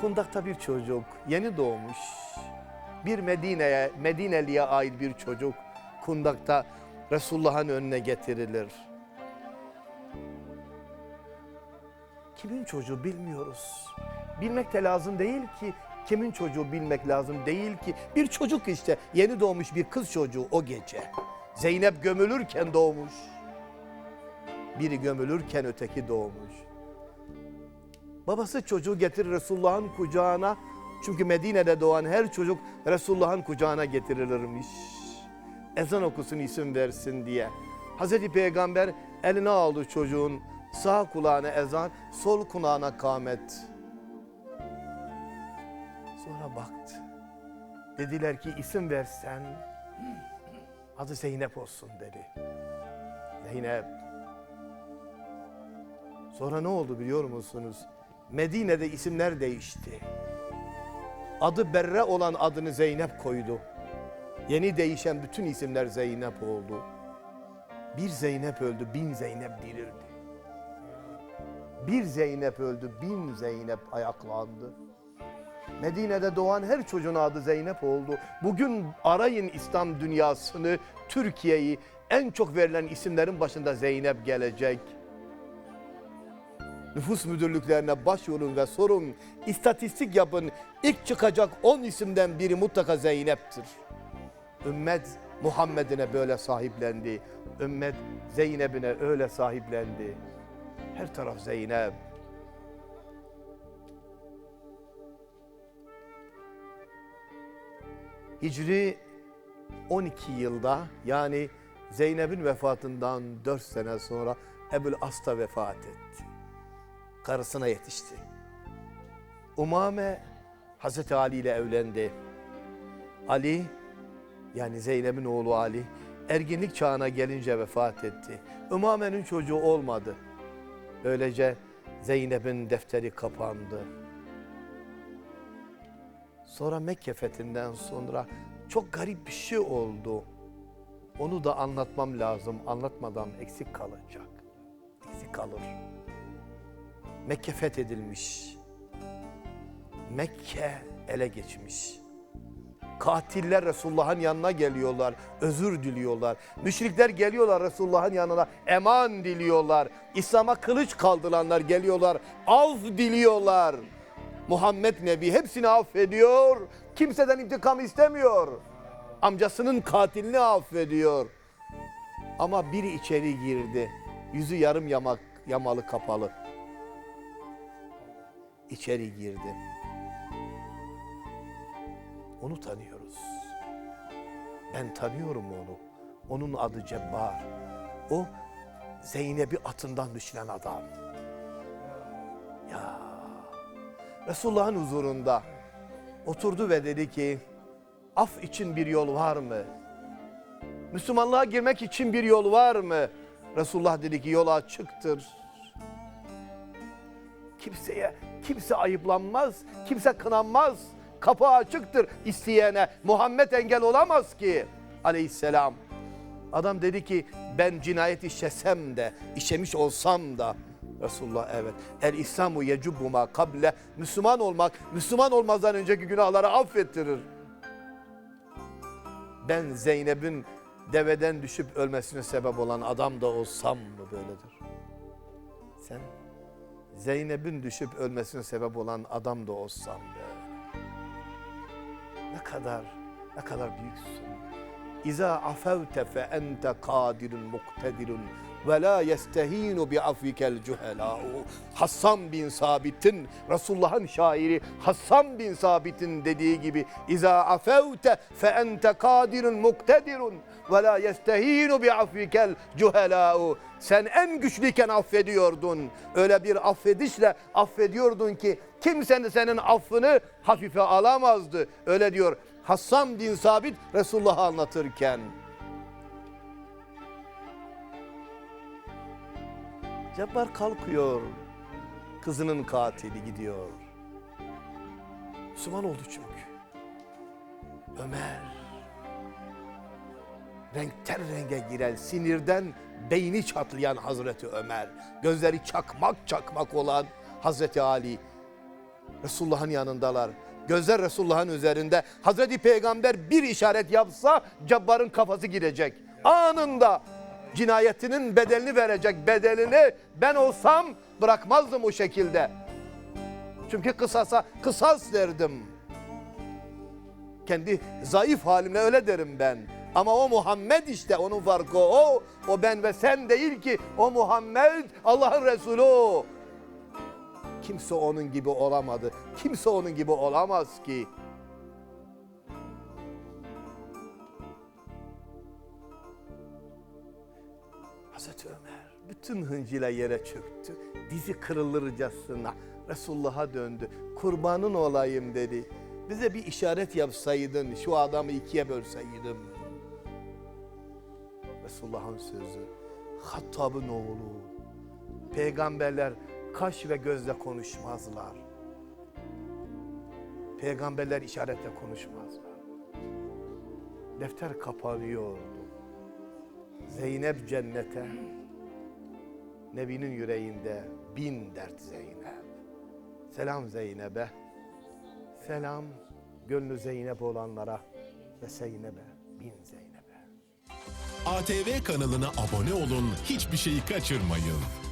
Kundakta bir çocuk yeni doğmuş. Bir Medine'ye, Medineli'ye ait bir çocuk kundakta Resulullah'ın önüne getirilir. Kimin çocuğu bilmiyoruz. Bilmek de lazım değil ki. Kimin çocuğu bilmek lazım değil ki. Bir çocuk işte yeni doğmuş bir kız çocuğu o gece. Zeynep gömülürken doğmuş. Biri gömülürken öteki doğmuş. Babası çocuğu getirir Resulullah'ın kucağına. Çünkü Medine'de doğan her çocuk Resulullah'ın kucağına getirilirmiş. Ezan okusun isim versin diye. Hazreti Peygamber eline aldı çocuğun sağ kulağına ezan, sol kulağına kâmet. Sonra baktı. Dediler ki isim versen adı Zeynep olsun dedi. Zeynep. Sonra ne oldu biliyor musunuz? Medine'de isimler değişti. Adı Berre olan adını Zeynep koydu. Yeni değişen bütün isimler Zeynep oldu. Bir Zeynep öldü, bin Zeynep dirildi. Bir Zeynep öldü, bin Zeynep ayaklandı. Medine'de doğan her çocuğun adı Zeynep oldu. Bugün arayın İslam dünyasını, Türkiye'yi en çok verilen isimlerin başında Zeynep gelecek. Nüfus müdürlüklerine başvurun ve sorun. İstatistik yapın. İlk çıkacak 10 isimden biri mutlaka Zeynep'tir. Ümmet Muhammed'ine böyle sahiplendi. Ümmet Zeynep'ine öyle sahiplendi. Her taraf Zeynep. Hicri 12 yılda yani Zeynep'in vefatından 4 sene sonra Ebul As'ta vefat etti. Karısına yetişti. Umame Hazreti Ali ile evlendi. Ali yani Zeynep'in oğlu Ali erginlik çağına gelince vefat etti. Umame'nin çocuğu olmadı. Böylece Zeynep'in defteri kapandı. Sonra Mekke fethinden sonra çok garip bir şey oldu. Onu da anlatmam lazım. Anlatmadan eksik kalacak. Eksik kalır. Mekke fethedilmiş. Mekke ele geçmiş. Katiller Resulullah'ın yanına geliyorlar, özür diliyorlar. Müşrikler geliyorlar Resulullah'ın yanına, eman diliyorlar. İslam'a kılıç kaldıranlar geliyorlar, af diliyorlar. Muhammed Nebi hepsini affediyor. Kimseden intikam istemiyor. Amcasının katilini affediyor. Ama biri içeri girdi. Yüzü yarım yamak, yamalı kapalı. İçeri girdi. Onu tanıyoruz. Ben tanıyorum onu. Onun adı Cebbar. O Zeynep'i atından düşüren adam. Ya Resulullah'ın huzurunda oturdu ve dedi ki af için bir yol var mı? Müslümanlığa girmek için bir yol var mı? Resulullah dedi ki yol açıktır. Kimseye, kimse ayıplanmaz, kimse kınanmaz. Kapı açıktır isteyene. Muhammed engel olamaz ki aleyhisselam. Adam dedi ki ben cinayet işesem de, işemiş olsam da Resulullah evet. El İslamu yecubbu kable. Müslüman olmak, Müslüman olmazdan önceki günahları affettirir. Ben Zeynep'in deveden düşüp ölmesine sebep olan adam da olsam mı böyledir? Sen Zeynep'in düşüp ölmesine sebep olan adam da olsam böyle. Ne kadar, ne kadar büyüksün. İza afevte fe ente kadirun muktedirun ve la yestehinu bi afvikel cuhelâ'u. Hassan bin Sabit'in, Resulullah'ın şairi Hassan bin Sabit'in dediği gibi İza afevte fe ente kadirun muktedirun ve la yestehinu bi afvikel cuhelâ'u. Sen en güçlüyken affediyordun. Öyle bir affedişle affediyordun ki kimsenin senin affını hafife alamazdı. Öyle diyor Hassan bin Sabit Resulullah'ı anlatırken. Cebbar kalkıyor. Kızının katili gidiyor. Müslüman oldu çünkü. Ömer. Renkten renge giren, sinirden beyni çatlayan Hazreti Ömer. Gözleri çakmak çakmak olan Hazreti Ali. Resulullah'ın yanındalar. Gözler Resulullah'ın üzerinde. Hazreti Peygamber bir işaret yapsa Cabbar'ın kafası girecek. Anında cinayetinin bedelini verecek. Bedelini ben olsam bırakmazdım o şekilde. Çünkü kısasa kısas derdim. Kendi zayıf halimle öyle derim ben. Ama o Muhammed işte onun farkı o. O ben ve sen değil ki. O Muhammed Allah'ın Resulü o. Kimse onun gibi olamadı. Kimse onun gibi olamaz ki. Hazreti Ömer bütün hıncıyla yere çöktü. Dizi kırılırcasına Resulullah'a döndü. Kurbanın olayım dedi. Bize bir işaret yapsaydın, şu adamı ikiye bölseydim. Resulullah'ın sözü, Hattab'ın oğlu. Peygamberler kaş ve gözle konuşmazlar. Peygamberler işaretle konuşmazlar. Defter kapanıyordu. Zeynep cennete, Nebi'nin yüreğinde bin dert Zeynep. Selam Zeynep'e, selam gönlü Zeynep olanlara ve Zeynep'e, bin Zeynep'e. ATV kanalına abone olun, hiçbir şeyi kaçırmayın.